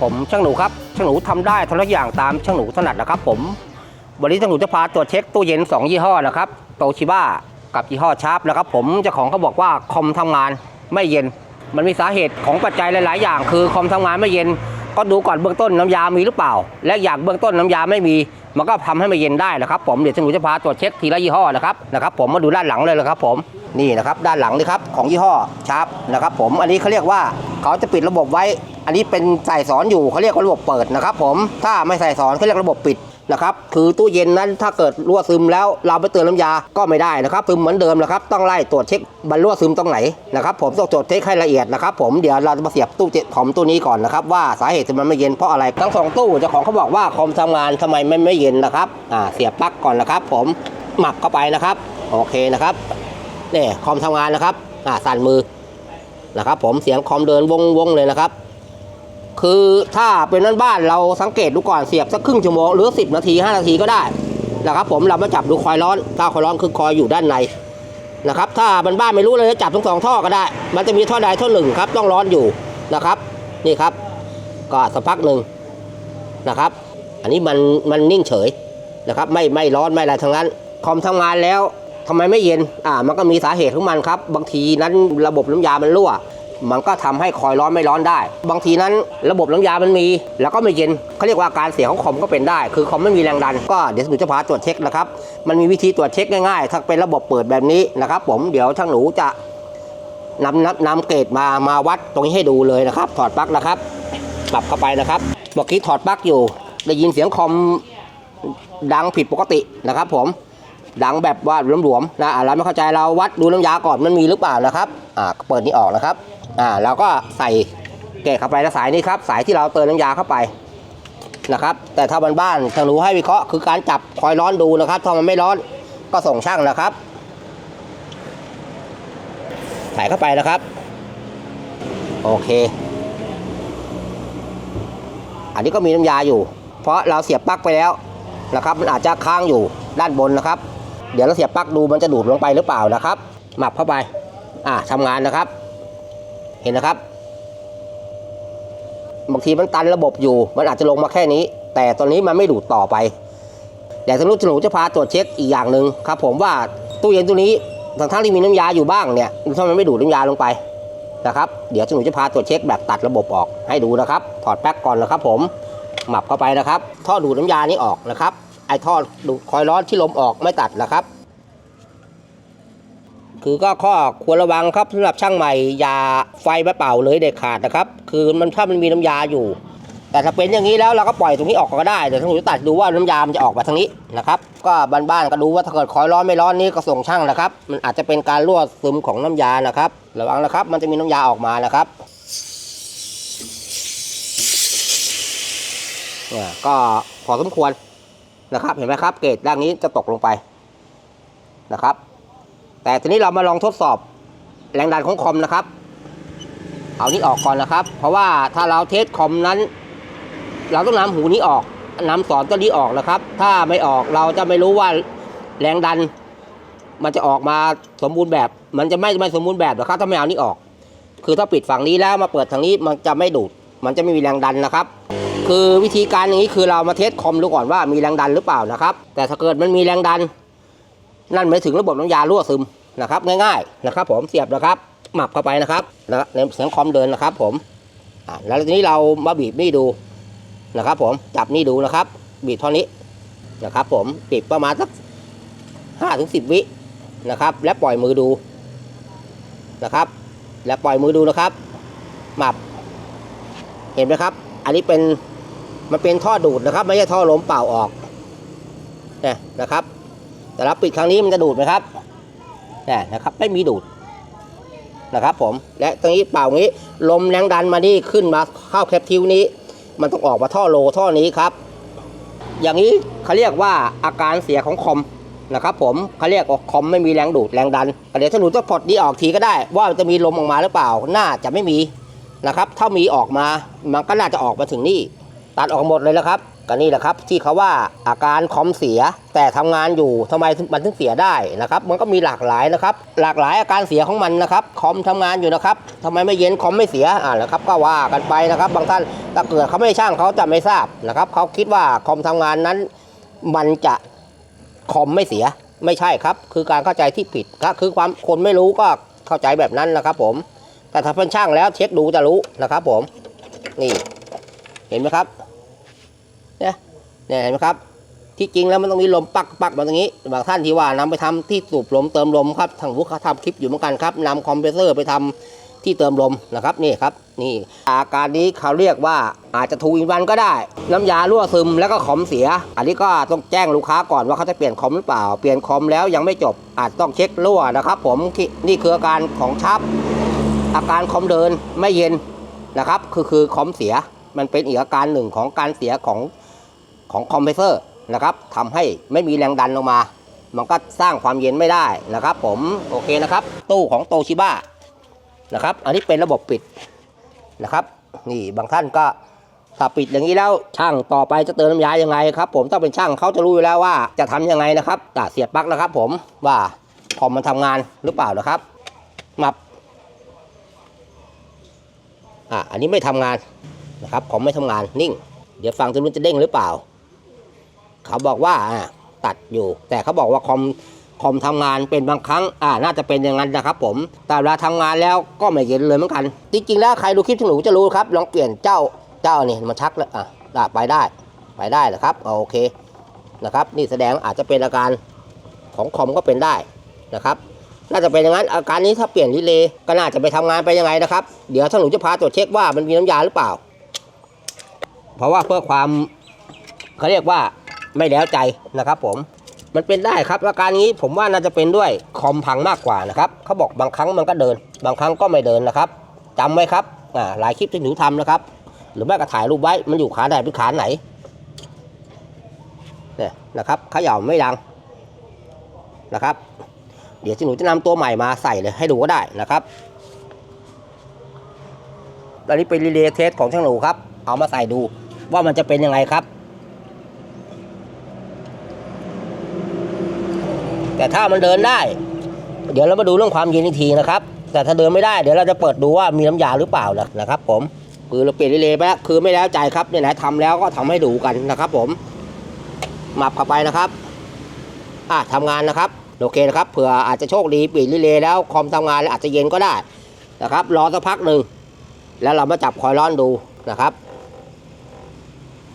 ผมช่างหนูครับช่างหนูทำได้ทุกอย่างตามช่างหนูถนัดนะครับ ผมวันนี้ช่างหนูจะพาตรวจเช็คตู้เย็น 2 ยี่ห้อนะครับโตชิบ้ากับยี่ห้อชาร์ปนะครับผมเจ้าของเขาบอกว่าคอมทำงานไม่เย็น มันมีสาเหตุของปัจจัยหลาย ๆ อย่าง คือคอมทำงานไม่เย็น ก็ดูก่อนเบื้องต้นน้ำยามีหรือเปล่า และอยากเบื้องต้นน้ำยาไม่มี มันก็ทำให้ไม่เย็นได้นะครับ ผมเดี๋ยวช่างหนูจะพาตรวจเช็คทีละยี่ห้อนะครับนะครับ ผมมาดูด้านหลังเลยนะครับ ผมนี่นะครับด้านหลังนี่ครับของยี่ห้อชาร์ปนะครับ ผมอันนี้เขาเรียกว่าเขาจะปิดระบบไว้ อันนี้เป็นใส่สอนอยู่เขาเรียกว่าระบบเปิดนะครับผมถ้าไม่ใส่สอนเขาเรียกระบบปิดนะครับคือตู้เย็นนั้นถ้าเกิดรั่วซึมแล้วเราไปเตือนน้ำยาก็ไม่ได้นะครับซึมเหมือนเดิมนะครับต้องไล่ตรวจเช็คมันรั่วซึมตรงไหนนะครับผมต้องตรวจเช็คให้ละเอียดนะครับผมเดี๋ยวเราจะมาเสียบตู้เจ็ดคอมตู้นี้ก่อนนะครับว่าสาเหตุที่มันไม่เย็นเพราะอะไรทั้งสองตู้เจ้าของเขาบอกว่าคอมทำงานทำไมไม่ไม่เย็นนะครับอ่าเสียบปลั๊กก่อนนะครับ ผมหมับเข้าไปนะครับโอเคนะครับนี่คอมทำงานนะครับอ่าสั่นมือนะครับผมเสียงคอมเดินวงวงๆเลยนะครับ คือถ้าเป็นนั้นบ้านเราสังเกตดูก่อนเสียบสักครึ่งชั่วโมงหรือ 10 นาที 5 นาทีก็ได้นะครับผมเรามาจับดูคอยร้อนถ้าคอยร้อนคือคอยอยู่ด้านในนะครับถ้าบ้านบ้านไม่รู้เลยจับทั้งสองท่อก็ได้ มันจะมีท่อใดท่อหนึ่งครับต้องร้อนอยู่นะครับนี่ครับก็สักพักหนึ่งนะครับ อันนี้มันมันนิ่งเฉยนะครับไม่ไม่ร้อนไม่อะไรทั้งนั้นคอมทำงานแล้วทำไมไม่เย็นอ่ามันก็มีสาเหตุของมันครับ บางทีนั้นระบบน้ำยามันรั่ว มันก็ทำให้คอยร้อนไม่ร้อนได้ บางทีนั้นระบบน้ำยามันมี แล้วก็ไม่เย็นเขาเรียกว่าการเสียของคอมก็เป็นได้ คือคอมไม่มีแรงดัน ก็เดี๋ยวหนูจะพาตรวจเช็คนะครับมันมีวิธีตรวจเช็คง่ายๆถ้าเป็นระบบเปิดแบบนี้นะครับ ผมเดี๋ยวช่างหนูจะนำนำนำเกรดมามาวัดตรงนี้ให้ดูเลยนะครับ ถอดปลั๊กนะครับปรับเข้าไปนะครับเมื่อกี้ถอดปลั๊กอยู่ ได้ยินเสียงคอมดังผิดปกตินะครับผมดังแบบว่าหลวมๆนะอ่าเรไม่เข้าใจเราวัดดูน้ำยาก่อนมันมีหรือเปล่านะครับอ่าเปิดนี้ออกนะครับ อ่าเราก็ใส่เกจเข้าไปแล้วสายนี้ครับ สายที่เราเติมน้ำยาเข้าไปนะครับ แต่ถ้าบ้านบ้านๆทางหนูให้วิเคราะห์คือการจับคอยร้อนดูนะครับถ้ามันไม่ร้อนก็ส่งช่างนะครับ ใส่เข้าไปนะครับ โอเค อันนี้ก็มีน้ำยาอยู่ เพราะเราเสียบปลั๊กไปแล้วนะครับ มันอาจจะค้างอยู่ด้านบนนะครับ เดี๋ยวเราเสียบปลั๊กดูมันจะดูดลงไปหรือเปล่านะครับ หมับเข้าไป อ่าทำงานนะครับ เห็นนะครับบางทีมันตันระบบอยู่ มันอาจจะลงมาแค่นี้ แต่ตอนนี้มันไม่ดูดต่อไปแต่ทางนู้นหนูจะพาตรวจเช็คอีกอย่างหนึ่งครับผมว่าตู้เย็นตัวนี้ทั้งทั้งที่มีน้ำยาอยู่บ้างเนี่ยทำไมไม่ดูดน้ำยาลงไปนะครับเดี๋ยวหนูจะพาตรวจเช็คแบบตัดระบบออกให้ดูนะครับ ถอดแป๊กก่อนนะครับ ผมหมับเข้าไปนะครับ ท่อดูดน้ำยานี้ออกนะครับ ไอท่อดูดคอยร้อนที่ลมออกไม่ตัดนะครับ คือก็ข้อควรระวังครับสำหรับช่างใหม่อย่าไฟมาเป่าเลยเด็ดขาดนะครับ คือมันถ้ามันมีน้ำยาอยู่ แต่ถ้าเป็นอย่างนี้แล้วเราก็ปล่อยตรงนี้ออกก็ได้แต่ทั้งหนูตัดดูว่าน้ำยามันจะออกมาทางนี้นะครับ ก็บ้านๆก็ดูว่าถ้าเกิดคอยร้อนไม่ร้อนนี่ก็ส่งช่างนะครับ มันอาจจะเป็นการรั่วซึมของน้ำยานะครับ ระวังนะครับ มันจะมีน้ำยาออกมานะครับเนี่ยก็พอสมควรนะครับ เห็นไหมครับ เกรดด้านนี้จะตกลงไปนะครับ แต่ทีนี้เรามาลองทดสอบแรงดันของคอมนะครับ เอานี้ออกก่อนนะครับ เพราะว่าถ้าเราเทสคอมนั้น เราต้องนำหูนี้ออกนำสอนตัวนี้ออกนะครับ ถ้าไม่ออกเราจะไม่รู้ว่าแรงดัน มันจะออกมาสมบูรณ์แบบ มันจะไม่ไม่สมบูรณ์แบบหรอกครับถ้าไม่เอานี้ออก คือถ้าปิดฝั่งนี้แล้วมาเปิดทางนี้มันจะไม่ดูด มันจะไม่มีแรงดันนะครับคือวิธีการอย่างนี้คือเรามาเทสคอมดูก่อนว่ามีแรงดันหรือเปล่านะครับ แต่ถ้าเกิดมันมีแรงดัน นั่นหมายถึงระบบน้ำยารั่วซึมนะครับ ง่ายๆนะครับ ผมเสียบนะครับหมับเข้าไปนะครับแล้วในเสียงคอมเดินนะครับ ผมแล้วทีนี้เรามาบีบนี่ดูนะครับ ผมจับนี่ดูนะครับ บีบเท่านี้นะครับ ผมบีบประมาณสักห้าถึงสิบวินะครับ และปล่อยมือดูนะครับ และปล่อยมือดูนะครับ หมับ เห็นไหมครับ อันนี้เป็นมันเป็นท่อดูดนะครับ ไม่ใช่ท่อลมเป่าออกเนี่ยนะครับ แต่เราปิดครั้งนี้มันจะดูดไหมครับนี่นะครับไม่มีดูดนะครับผมและตรงนี้เป่าอย่างี้ลมแรงดันมานี่ขึ้นมาเข้าแคปทิวนี้ มันต้องออกมาท่อโลท่อนี้ครับ อย่างนี้เขาเรียกว่าอาการเสียของคอมนะครับผมเขาเรียกว่าคอมไม่มีแรงดูดแรงดันเดี๋ยวถ้าหนูจะพอดนี้ออกทีก็ได้ ว่าจะมีลมออกมาหรือเปล่า น่าจะไม่มีนะครับ ถ้ามีออกมามันก็น่าจะออกมาถึงนี่ตัดออกหมดเลยแล้วครับ ก็นี่แหละครับที่เขาว่าอาการคอมเสีย แต่ทำงานอยู่ทำไมมันถึงเสียได้นะครับ มันก็มีหลากหลายนะครับ หลากหลายอาการเสียของมันนะครับคอมทำงานอยู่นะครับทำไมไม่เย็นคอมไม่เสียอ่าแล้วครับ ก็ว่ากันไปนะครับ บางท่านถ้าเกิดเขาไม่ช่างเขาจะไม่ทราบนะครับเขาคิดว่าคอมทำงานนั้น มันจะคอมไม่เสียไม่ใช่ครับ คือการเข้าใจที่ผิดก็คือความคนไม่รู้ก็เข้าใจแบบนั้นนะครับผม แต่ถ้าเป็นช่างแล้วเช็คดูจะรู้นะครับผมนี่เห็นไหมครับ เนี่ยเห็นไหมครับ ที่จริงแล้วมันต้องมีลมปักปักมาตรงนี้บางท่านที่ว่านำไปทำที่สูบลมเติมลมครับทางวุ้เขาทำคลิปอยู่เหมือนกันครับนำคอมเพรสเซอร์ไปทำที่เติมลมนะครับนี่ครับนี่อาการนี้เขาเรียกว่าอาจจะทูอินวันก็ได้ น้ำยารั่วซึมแล้วก็คอมเสีย อันนี้ก็ต้องแจ้งลูกค้าก่อนว่าเขาจะเปลี่ยนคอมหรือเปล่า เปลี่ยนคอมแล้วยังไม่จบอาจต้องเช็ครั่วนะครับผมนี่คืออาการของชับอาการคอมเดินไม่เย็นนะครับคือคือคอมเสียมันเป็นอีกอาการหนึ่งของการเสียของ ของคอมเพรสเซอร์นะครับทำให้ไม่มีแรงดันลงมา มันก็สร้างความเย็นไม่ได้นะครับ ผมโอเคนะครับ ตู้ของโตชิบ้านะครับ อันนี้เป็นระบบปิดนะครับ นี่บางท่านก็ถ้าปิดอย่างนี้แล้วช่างต่อไปจะเติมน้ำยายังไงครับ ผมต้องเป็นช่างเขาจะรู้อยู่แล้วว่าจะทำยังไงนะครับแต่เสียบปลั๊กนะครับ ผมว่าคอมมันทำงานหรือเปล่านะครับมาอะอันนี้ไม่ทำงานนะครับผมไม่ทำงานนิ่ง เดี๋ยวฟังตรงนู้นจะเด้งหรือเปล่า เขาบอกว่าตัดอยู่ แต่เขาบอกว่าคอมคอมทำงานเป็นบางครั้งอ่าน่าจะเป็นอย่างนั้นนะครับผม แต่เวลาทำงานแล้วก็ไม่เย็นเลยเหมือนกัน จริงๆแล้วใครดูคลิปที่หนูจะรู้ครับลองเปลี่ยนเจ้าเจ้านี่มันชักแล้วอะได้ไปได้ไปได้เหรอครับโอเคนะครับ นี่แสดงอาจจะเป็นอาการของคอมก็เป็นได้นะครับน่าจะเป็นอย่างนั้นอาการนี้ถ้าเปลี่ยนรีเลย์ก็น่าจะไปทำงานไปยังไงนะครับ เดี๋ยวถ้านหนูจะพาตรวจเช็คว่ามันมีน้ำยาหรือเปล่า เพราะว่าเพื่อความเขาเรียกว่า ไม่แล้วใจนะครับผมมันเป็นได้ครับอาการนี้ผมว่าน่าจะเป็นด้วยคอมพังมากกว่านะครับเขาบอกบางครั้งมันก็เดิน บางครั้งก็ไม่เดินนะครับจำไว้ครับอ่าหลายคลิปที่หนูทำนะครับ หรือแม่ก็ถ่ายรูปไว้มันอยู่ขาไหนเป็นขาไหนเนี่ยนะครับเขย่าไม่ดังนะครับ เดี๋ยวที่หนูจะนำตัวใหม่มาใส่เลยให้ดูก็ได้นะครับตอนนี้เป็นรีเลย์เทสของช่างหนูครับ เอามาใส่ดูว่ามันจะเป็นยังไงครับ แต่ถ้ามันเดินได้ เดี๋ยวเรามาดูเรื่องความเย็นอีกทีนะครับ แต่ถ้าเดินไม่ได้เดี๋ยวเราจะเปิดดูว่ามีน้ำยาหรือเปล่านะนะครับ ผมคือเราเปลี่ยนรีเลยไปแล้วคือไม่แล้วใจครับเนี่ยนะทำแล้วก็ทำให้ดูกันนะครับ ผมหมับเข้าไปนะครับอะทำงานนะครับโอเคนะครับเผื่ออาจจะโชคดีปิดรีเลยแล้วคอมทำงานแล้วอาจจะเย็นก็ได้นะครับ รอสักพักหนึ่งแล้วเรามาจับคอยร้อนดูนะครับ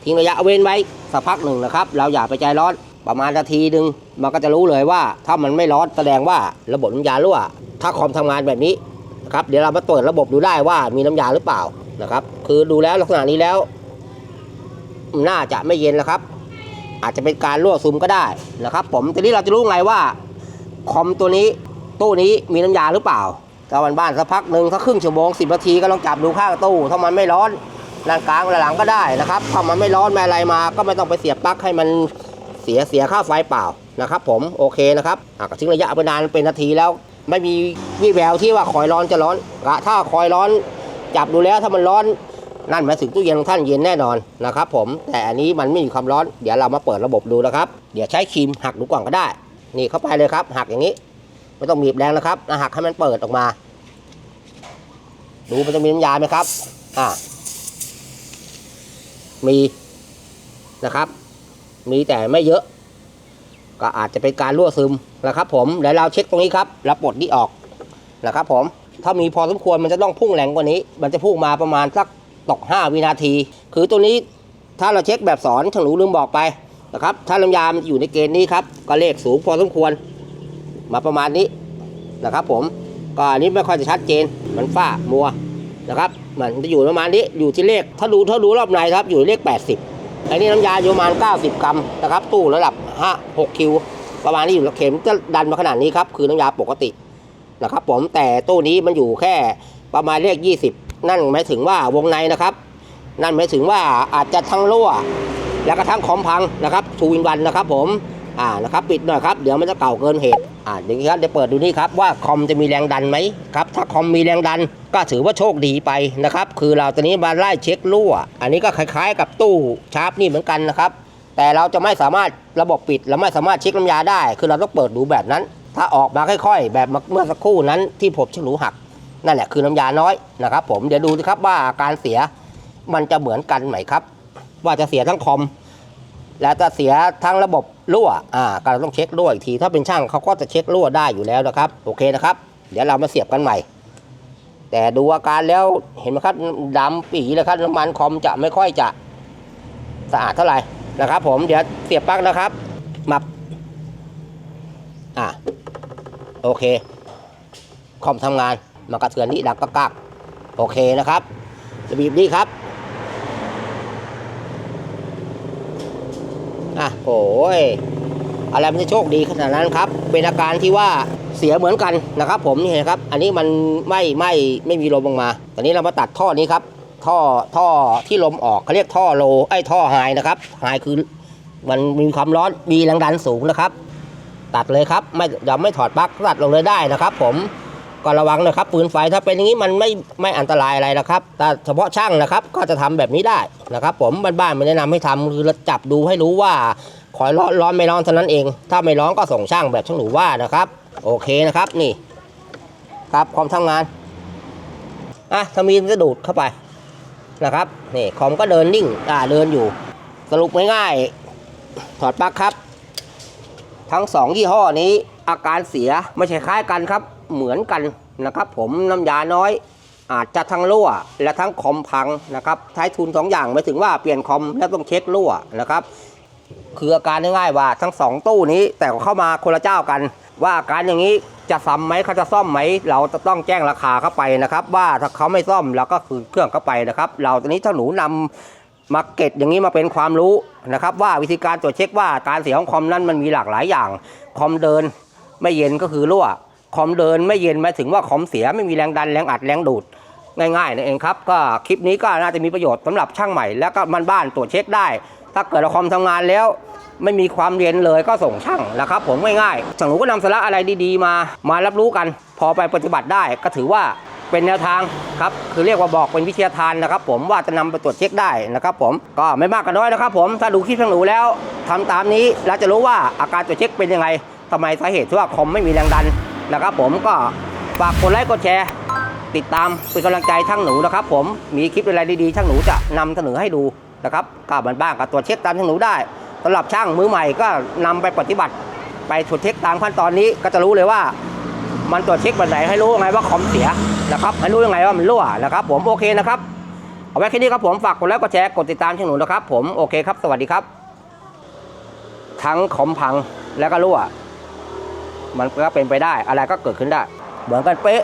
ทิ้งระยะเว้นไว้สักพักหนึ่งนะครับ เราอย่าไปใจร้อน ประมาณนาทีหนึ่งมันก็จะรู้เลยว่า ถ้ามันไม่ร้อนแสดงว่าระบบน้ำยารั่ว ถ้าคอมทำงานแบบนี้นะครับเดี๋ยวเรามาเปิดระบบดูได้ว่ามีน้ำยาหรือเปล่านะครับ คือดูแล้วลักษณะนี้แล้ว น่าจะไม่เย็นแล้วครับ อาจจะเป็นการรั่วซึมก็ได้นะครับ ผมทีนี้เราจะรู้ไงว่าคอมตัวนี้ตู้นี้มีน้ำยาหรือเปล่าถ้าวันบ้านสักพักหนึ่งสักครึ่งชั่วโมงสิบนาทีก็ลองจับดูข้างตู้ถ้ามันไม่ร้อนด้านกลางด้านหลังก็ได้นะครับถ้ามันไม่ร้อนไม่อะไรมา ก็ไม่ต้องไปเสียบปลั๊กให้มัน เสียเสียค่าไฟเปล่านะครับผมโอเคนะครับอะก็ทิ้งระยะไปนานเป็นนาทีแล้ว ไม่มีวี่แววที่ว่าคอยร้อนจะร้อนอะถ้าคอยร้อนจับดูแล้วถ้ามันร้อนนั่นหมายถึงตู้เย็นของท่านเย็นแน่นอนนะครับผมแต่อันนี้มันไม่มีความร้อนเดี๋ยวเรามาเปิดระบบดูนะครับ เดี๋ยวใช้ครีมหักดูก่อนก็ได้ นี่เข้าไปเลยครับ หักอย่างนี้ไม่ต้องบีบแรงนะครับหักให้มันเปิดออกมา ดูมันจะมีน้ำยาไหมครับ อ่ามีนะครับ มีแต่ไม่เยอะ ก็อาจจะเป็นการรั่วซึมนะครับ ผมเดี๋ยวเราเช็คตรงนี้ครับแล้วปลดนี่ออกนะครับ ผมถ้ามีพอสมควรมันจะต้องพุ่งแรงกว่านี้ มันจะพุ่งมาประมาณสักตก 5 วินาที คือตัวนี้ถ้าเราเช็คแบบสอนช่างหนูลืมบอกไปนะครับ ถ้าน้ำยามอยู่ในเกณฑ์นี้ครับ ก็เลขสูงพอสมควร มาประมาณนี้นะครับ ผมก็อันนี้ไม่ค่อยจะชัดเจน มันฝ้ามัวนะครับ มันจะอยู่ประมาณนี้อยู่ที่เลข ถ้าดูถ้าดูรอบในครับอยู่เลข 80 อันนี้น้ำยาอยู่ประมาณ 90 กรัมนะครับตู้ระดับ5 6คิว ประมาณนี้อยู่แล้วเข็มจะดันมาขนาดนี้ครับคือน้ำยาปกตินะครับผมแต่ตู้นี้มันอยู่แค่ประมาณเลข 20 นั่นหมายถึงว่าวงในนะครับ นั่นหมายถึงว่าอาจจะทั้งรั่ว แล้วก็ทั้งคอมพังนะครับทูวินวันนะครับผม อ่านะครับปิดหน่อยครับเดี๋ยวมันจะเก่าเกินเหตุอ่าเดี๋ยวนี้ครับเดี๋ยวเปิดดูนี่ครับว่าคอมจะมีแรงดันไหมครับถ้าคอมมีแรงดันก็ถือว่าโชคดีไปนะครับคือเราตอนนี้มาไล่เช็ครั่ว อันนี้ก็คล้ายๆ กับตู้ชาร์ปนี่เหมือนกันนะครับแต่เราจะไม่สามารถระบบปิดและไม่สามารถเช็คน้ำยาได้ คือเราต้องเปิดดูแบบนั้น ถ้าออกมาค่อยๆ แบบเมื่อสักครู่นั้นที่ผมฉลูหักนั่นแหละคือน้ำยาน้อยนะครับผมเดี๋ยวดูสิครับว่าการเสียมันจะเหมือนกันไหมครับ ว่าจะเสียทั้งคอม แล้วจะเสียทั้งระบบรั่วอ่าก็ต้องเช็ครั่วอีกที ถ้าเป็นช่างเขาก็จะเช็ครั่วได้อยู่แล้วนะครับ โอเคนะครับ เดี๋ยวเรามาเสียบกันใหม่ แต่ดูอาการแล้วเห็นไหมครับดำปีเลยครับน้ำมันคอมจะไม่ค่อยจะสะอาดเท่าไหร่นะครับ ผมเดี๋ยวเสียบปลั๊กนะครับมาอ่าโอเค คอมทำงานมากระเทือนนี่ดังกักกักโอเคนะครับจะบีบนี่ครับ อะโอ้ยอะไรมันจะโชคดีขนาดนั้นครับ เป็นอาการที่ว่าเสียเหมือนกันนะครับ ผมนี่นะครับ อันนี้มันไม่ไม่ไม่มีลมออกมา ตอนนี้เรามาตัดท่อนี้ครับ ท่อท่อที่ลมออกเขาเรียกท่อโลไอ้ท่อไฮนะครับไฮคือมันมีความร้อนมีแรงดันสูงนะครับ ตัดเลยครับไม่เดี๋ยวไม่ถอดปลั๊กตัดลงเลยได้นะครับ ผม ก็ระวังนะครับปืนไฟถ้าเป็นอย่างนี้มันไม่ไม่อันตรายอะไรนะครับ แต่เฉพาะช่างนะครับก็จะทำแบบนี้ได้นะครับ ผมบ้านๆไม่แนะนำให้ทำคือจับดูให้รู้ว่าขอยร้อนร้อนไม่ร้อนเท่านั้นเอง ถ้าไม่ร้อนก็ส่งช่างแบบช่างหนูว่านะครับ โอเคนะครับนี่ครับความทำงานอะถ้ามีมันจะดูดเข้าไปนะครับนี่คอมก็เดินนิ่งอ่าเดินอยู่ สรุปง่ายๆถอดปลั๊กครับ ทั้งสองยี่ห้อนี้อาการเสียไม่ใช่คล้ายกันครับ เหมือนกันนะครับ ผมน้ำยาน้อยอาจจะทั้งรั่วและทั้งคอมพังนะครับใช้ทุนสองอย่างไม่ถึงว่าเปลี่ยนคอมแล้วต้องเช็ครั่วนะครับคืออาการง่ายๆว่าทั้งสองตู้นี้แต่เข้ามาคนละเจ้ากัน ว่าอาการอย่างนี้จะซ้ำไหมเขาจะซ่อมไหม เราจะต้องแจ้งราคาเข้าไปนะครับ ว่าถ้าเขาไม่ซ่อมเราก็คือเครื่องเข้าไปนะครับ เราตอนนี้ถ้าหนูนำมาเก็ตอย่างนี้มาเป็นความรู้นะครับ ว่าวิธีการตรวจเช็คว่าการเสียของคอมนั้นมันมีหลากหลายอย่าง คอมเดินไม่เย็นก็คือรั่ว คอมเดินไม่เย็นหมายถึงว่าคอมเสียไม่มีแรงดันแรงอัดแรงดูดง่ายๆนั่นเองครับก็คลิปนี้ก็น่าจะมีประโยชน์สำหรับช่างใหม่แล้วก็มันบ้านตรวจเช็คได้ ถ้าเกิดเราคอมทำงานแล้ว ไม่มีความเรียนเลยก็ส่งช่างนะครับ ผมง่ายๆช่งหนูก็นำสาระอะไรดีๆ มา มารับรู้กัน พอไปปฏิบัติได้ก็ถือว่าเป็นแนวทางครับคือเรียกว่าบอกเป็นวิทยาทานนะครับ ผมว่าจะนำไปตรวจเช็คได้นะครับ ผมก็ไม่มากก็น้อยนะครับ ผมถ้าดูคลิปช่างหนูแล้วทำตามนี้เราจะรู้ว่าอาการตรวจเช็คเป็นยังไงทำไมสาเหตุที่ว่าคอมไม่มีแรงดัน นะครับผมก็ฝากกดไลค์กดแชร์ ติดตามเป็นกำลังใจช่างหนูนะครับ ผมมีคลิปอะไรดีๆช่างหนูจะนำเสนอให้ดูนะครับก็บ้านบ้างก็ตรวจเช็คตามช่างหนูได้สำหรับช่างมือใหม่ก็นำไปปฏิบัติ ไปตรวจเช็คตามขั้นตอนนี้ก็จะรู้เลยว่า มันตรวจเช็คแบบไหนให้รู้ยังไงว่าคอมเสียนะครับให้รู้ยังไงว่ามันรั่วนะครับ ผมโอเคนะครับเอาไว้แค่นี้ครับผมฝากกดไลค์กดแชร์กดติดตามช่างหนูนะครับ ผมโอเคครับ สวัสดีครับ ทั้งคอมพังแล้วก็รั่ว มันก็เป็นไปได้อะไรก็เกิดขึ้นได้ เหมือนกันเป๊ะ